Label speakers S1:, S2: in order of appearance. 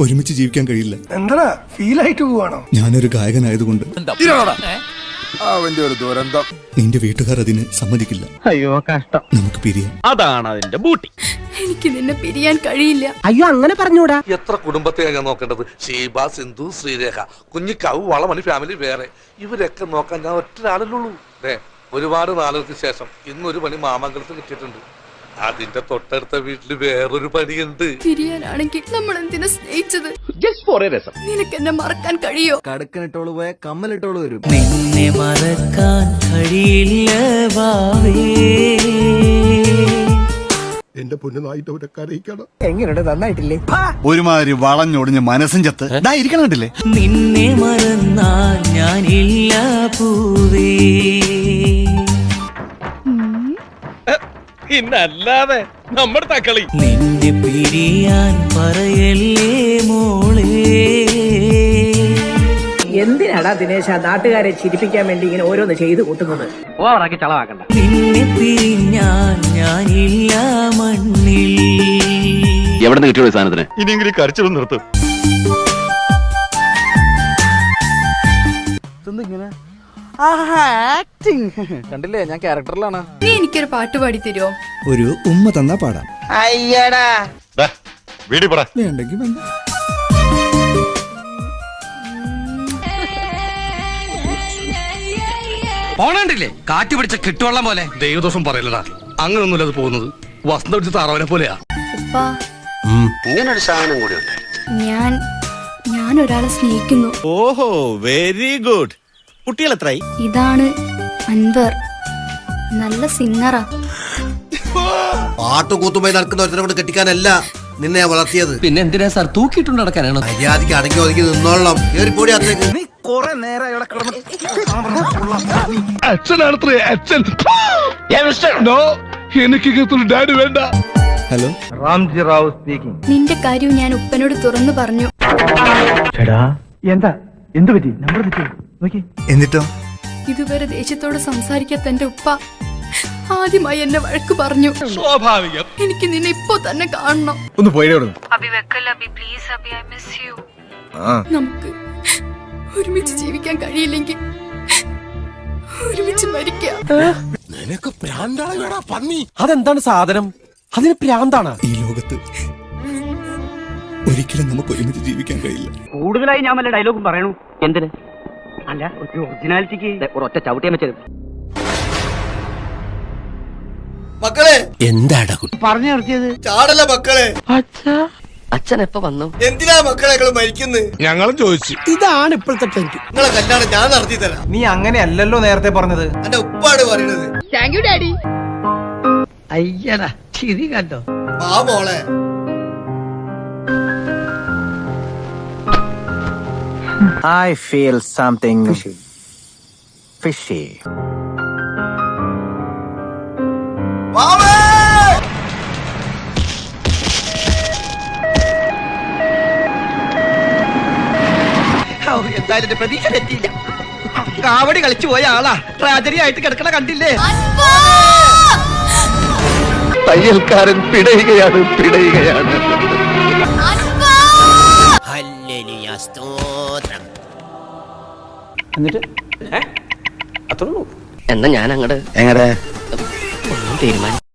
S1: ഒരുമിച്ച് ജീവിക്കാൻ കഴിയില്ല.
S2: എന്താ ഫീൽ ആയിട്ട് പോവാണോ?
S1: ഞാനൊരു ഗായകനായതുകൊണ്ട്
S3: അവന്റെ ഒരു ദുരന്തം.
S1: നിന്റെ വീട്ടുകാർ അതിന് സമ്മതിക്കില്ല.
S4: അയ്യോ കഷ്ടം.
S1: നമുക്ക് പിരിയാം.
S5: അതാണ് അതിന്റെ ബൂട്ടി.
S6: എനിക്ക് നിന്നെ പിരിയാൻ കഴിയില്ല.
S4: അയ്യോ അങ്ങനെ പറഞ്ഞൂടാ.
S7: എത്ര കുടുംബത്തെയാണ് ഞാൻ നോക്കേണ്ടത്? ഷീബ സിന്ധു ശ്രീരേഖ. കുഞ്ഞിക്കാവ് വളമണി ഫാമിലി വേറെ. ഇവരൊക്കെ നോക്കാൻ ഞാൻ ഒറ്റ ആളല്ലുള്ളൂ ഒരുപാട് നാളുകൾക്ക് ശേഷം ഇന്നൊരു പണി മാമംഗലത്ത് കിട്ടിയിട്ടുണ്ട്. അതിന്റെ തൊട്ടടുത്ത വീട്ടിൽ വേറൊരു പണിയുണ്ട്.
S6: പിരിയാനാണെങ്കിൽ നമ്മൾ എന്തിനാ സ്നേഹിച്ചത് നിനക്ക് എന്നെ മറക്കാൻ കഴിയോ?
S3: കടക്കനിട്ടോൾ പോയ കമ്മലിട്ടോൾ വരും.
S8: നിന്നെ മറക്കാൻ കഴിയില്ല വാവേ.
S2: എന്റെ പൊന്നു കരയിക്കണം.
S4: എങ്ങനെയുണ്ട്? നന്നായിട്ടില്ലേ?
S3: ഒരുമാതിരി വളഞ്ഞൊടിഞ്ഞ് മനസ്സും ചത്ത് ദാ ഇരിക്കണ കണ്ടില്ലേ?
S8: നിന്നെ മറന്നാൽ ഞാനില്ല പൂവേ.
S5: പിന്നല്ലാതെ നമ്മുടെ തക്കളി.
S8: നിന്റെ പിരിയാൻ പറയല്ലേ മോളേ?
S4: എന്തിനാടാ ദിനേശ നാട്ടുകാരെ ചിരിപ്പിക്കാൻ വേണ്ടി ഇങ്ങനെ ഓരോന്ന് ചെയ്തു കൂട്ടുന്നത്?
S5: ഓവറാക്കി ചളവാക്കണ്ട.
S8: നിന്നെ പിരിഞ്ഞാൽ ഞാനില്ല മണ്ണിൽ.
S5: എവിടെ നിന്ന് കിട്ടിയ സാധനത്തിന്?
S3: ഇനിയെങ്കിലും കരച്ചിലും നിർത്തും.
S5: കണ്ടില്ലേ ഞാൻ ക്യാരക്ടറിലാണ്
S6: നീ എനിക്കൊരു പാട്ട് പാടി തരുമോ
S1: ഒരു ഉമ്മ തന്നാ പാടാം.
S4: അയ്യടാ.
S3: വീടി പറ
S1: വേണ്ടെങ്കിൽ വേണ്ട
S7: പോണണ്ടില്ലേ കാറ്റ് പിടിച്ച കിട്ടുവള്ളം പോലെ. ദൈവദോഷം പറയലടാ അങ്ങനൊന്നുമില്ല അത് പോകുന്നത്. വസന്ത പിടിച്ച താറാവിനെ പോലെയാ. ഇങ്ങനൊരു സാധനം കൂടി
S6: ഞാൻ ഞാൻ ഒരാളെ സ്നേഹിക്കുന്നു.
S5: ഓഹോ വെരി ഗുഡ് കുട്ടികൾ എത്രയായി
S6: ഇതാണ് അൻവർ. നല്ല സിംഗറാ.
S9: പാട്ടുകൂത്തുമായി നടക്കുന്ന ഒരു കൊണ്ട് കെട്ടിക്കാനല്ല നിന്നെ വളർത്തിയത്.
S8: പിന്നെ എന്തിനാ സാർ തൂക്കിയിട്ടുണ്ട് നടക്കാനാണ്?
S9: മര്യാദയ്ക്ക് അടങ്ങി ഒതുക്കി നിന്നോളാം നിന്നോളണം കേറിപ്പോടി അതിലേക്ക്
S2: നീ കൊറേ നേരം ഇവിടെ കിടന്ന്
S7: അച്ഛനാണത്രേ അച്ഛൻ. നോ എനിക്ക് ഇങ്ങനത്തെ ഡാഡി വേണ്ട.
S1: ഹലോ?
S2: റാംജി റാവു സ്പീക്കിംഗ്
S6: നിന്റെ കാര്യം ഞാൻ ഉപ്പനോട് തുറന്നു പറഞ്ഞു.
S2: എന്താ? എന്ത് പറ്റി? നമ്പർ തെറ്റി? നോക്കി
S1: എന്നിട്ടോ?
S6: ഇതുവരെ ദേഷ്യത്തോട് സംസാരിക്കാത്ത എന്റെ ഉപ്പ ആദ്യമായി എന്നെ വഴക്ക് പറഞ്ഞു.
S7: സ്വാഭാവികം.
S6: എനിക്ക് നിന്നെ ഇപ്പൊ തന്നെ കാണണം.
S3: ഒന്ന് പോയിടേ
S6: നമുക്ക് ഒരുമിച്ച് ജീവിക്കാൻ കഴിയില്ലെങ്കിൽ ഒരുമിച്ച് മരിക്കാം.
S5: അതെന്താണ് സാധനം? അതിന് പ്രാന്താണ്.
S1: ഈ ലോകത്ത് ഒരിക്കലും നമുക്ക് ഒരുമിച്ച് ജീവിക്കാൻ കഴിയില്ല.
S4: കൂടുതലായി ഞാൻ വല്ല ഡയലോഗും പറയണു? എന്തിന്? അല്ല ഒരു ഒറിജിനാലിറ്റിക്ക് ഒരൊറ്റ ചവിട്ടിയാൻ വെച്ചത്.
S9: മക്കളെ
S8: എന്താടാ
S4: പറഞ്ഞു നിർത്തിയത്.
S9: ചാടല്ല മക്കളെ.
S8: അച്ഛൻ എപ്പ വന്നു?
S9: എന്തിനാ മക്കളെ നിങ്ങൾ മരിക്കുന്നത്
S7: ഞങ്ങളും ചോദിച്ചു.
S4: ഇതാണ് ഇപ്പോഴത്തെ ട്രെൻഡ്
S9: നിങ്ങളെ കല്യാണം ഞാൻ നടത്തി തരാം.
S2: നീ അങ്ങനെയല്ലല്ലോ നേരത്തെ പറഞ്ഞത്.
S9: എന്റെ ഉപ്പാണ് ഡാഡി
S4: അയ്യടാ ചിരി കണ്ടോ?
S9: ആ മോളെ.
S10: I feel something fishy. Fishy.
S4: എന്തായാലും എന്റെ പ്രതീക്ഷ തെറ്റിയില്ല കാവടി കളിച്ചു പോയ ആളാ. ട്രാജഡി ആയിട്ട് കിടക്കണ കണ്ടില്ലേ?
S5: തയ്യൽക്കാരൻ പിടയുകയാണ് പിടയുകയാണ്.
S8: എന്നാ ഞാൻ അങ്ങട്
S10: എങ്ങനെ
S8: തീരുമാനം